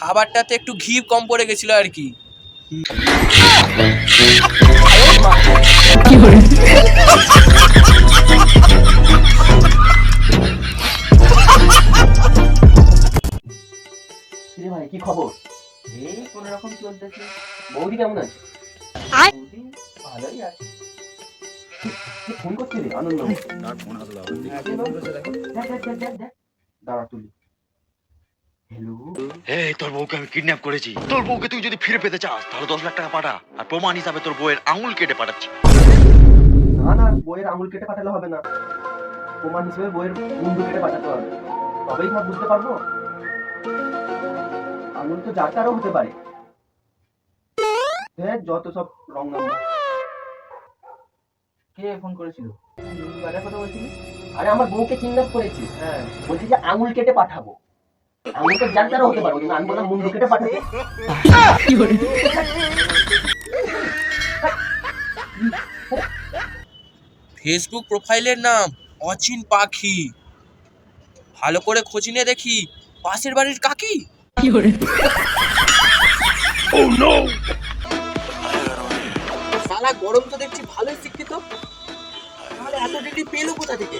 খাবারটাতে একটু ঘি কম পড়ে গেছিল আর কি। ভাই কি খবর? এই কোন রকম চলতেছে। বৌদি কেমন আছে? ভালোই আছে। কি- কি ফোন করছি রে আনন্দ দেখ। দাঁড়া তুলি। হ্যালো এই তোর বউকে আমি কিডন্যাপ করেছি। তোর বউকে তুই যদি ফিরে পেতে চাস তাহলে দশ লাখ টাকা পাঠা। আর প্রমাণ হিসাবে তোর বউয়ের আঙুল কেটে পাঠাচ্ছি। না না বইয়ের আঙুল কেটে পাঠালে হবে না। প্রমাণ হিসেবে বইয়ের মুন্ডু কেটে পাঠাতে হবে। তবেই না বুঝতে পারব? আঙুল তো যার তারও হতে পারে। দেখ যত সব রং নাম্বার। কে ফোন করেছিল? কথা বলছিলি? আরে আমার বউকে কিডন্যাপ করেছি। হ্যাঁ। বলছি যে আঙুল কেটে পাঠাবো। আঙুল তো যার তারও হতে পারব কিন্তু আমি বললাম মুন্ডু কেটে পাঠাবো ফেসবুক প্রোফাইলের নাম অচিন পাখি ভালো করে খোঁজ নিয়ে দেখি পাশের বাড়ির কাকি সালা গরম তো দেখছি ভালোই শিক্ষিত তাহলে এত ডিগ্রি পেল কোথা থেকে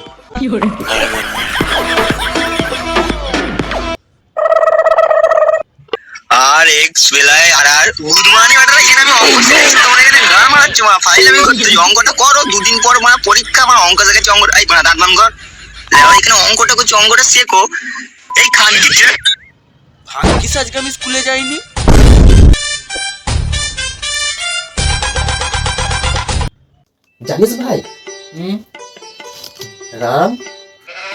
বেলায় আর আর গুড মর্নিং ম্যাডাম এখানে আমি অঙ্ক তোমার এখানে গান মারাচ্ছ মা ফাইল আমি করতেছি অঙ্কটা করো দুদিন পর পরীক্ষা আমার অঙ্ক দেখেছি অঙ্ক এই মানে দাঁত বাম কর এখানে অঙ্কটা করছি অঙ্কটা শেখো। এই খানকি যে ভাগ্যিস আজকে আমি স্কুলে যাইনি। জানিস ভাই? রাম?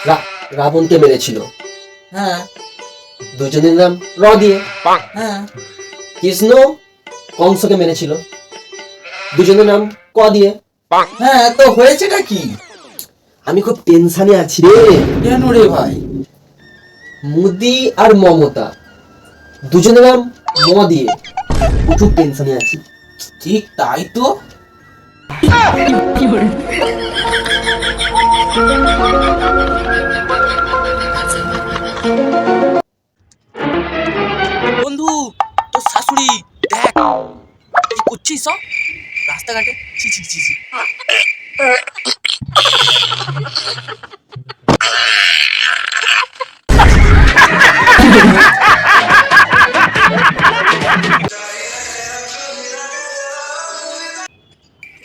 রা- রাবণকে মেরেছিল। হ্যাঁ। দুজনের নাম র দিয়ে হ্যাঁ। কৃষ্ণ কংসকে মেরেছিল। দুজনের নাম ক দিয়ে? হ্যাঁ তো হয়েছেটা কি? আমি খুব টেনশনে আছি রে। কেন রে ভাই? মুদি আর মমতা। দুজনের নাম ম দিয়ে। খুব টেনশনে আছি। ঠিক তাই তো। রাস্তাঘাটে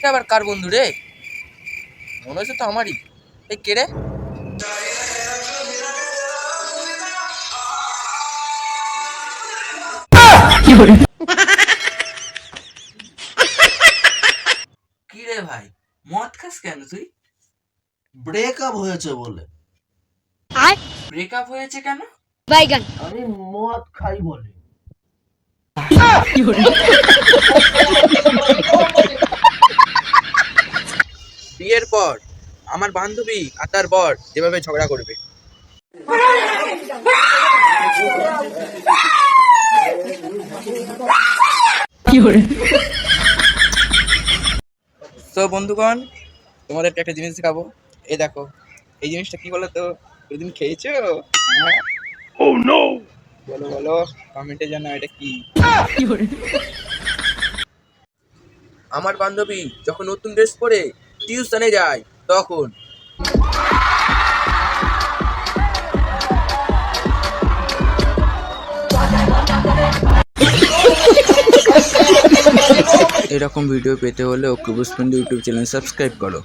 আবার কার বন্ধু রে? মনে হচ্ছে তো আমারই। এই কে রে ভাই মদ খাস কেন তুই ব্রেকআপ হয়েছে বলে। ব্রেকআপ হয়েছে কেন? Baigan. আমি মদ খাই বলে। বিয়ের পর আমার বান্ধবী আর তার বর যেভাবে ঝগড়া করবে। তো বন্ধুগণ তোমাদেরকে একটা জিনিস দেখাবো। এই দেখো এই জিনিসটা কি বলো তো কোনদিন খেয়েছো ও নো বলো বলো কমেন্টে জানা এটা কি। আমার বান্ধবী যখন নতুন ড্রেস পরে টিউশনে যায় তখন। এরকম ভিডিও পেতে হলে ওকে বুসপেন্ড ইউটিউব চ্যানেল সাবস্ক্রাইব করো।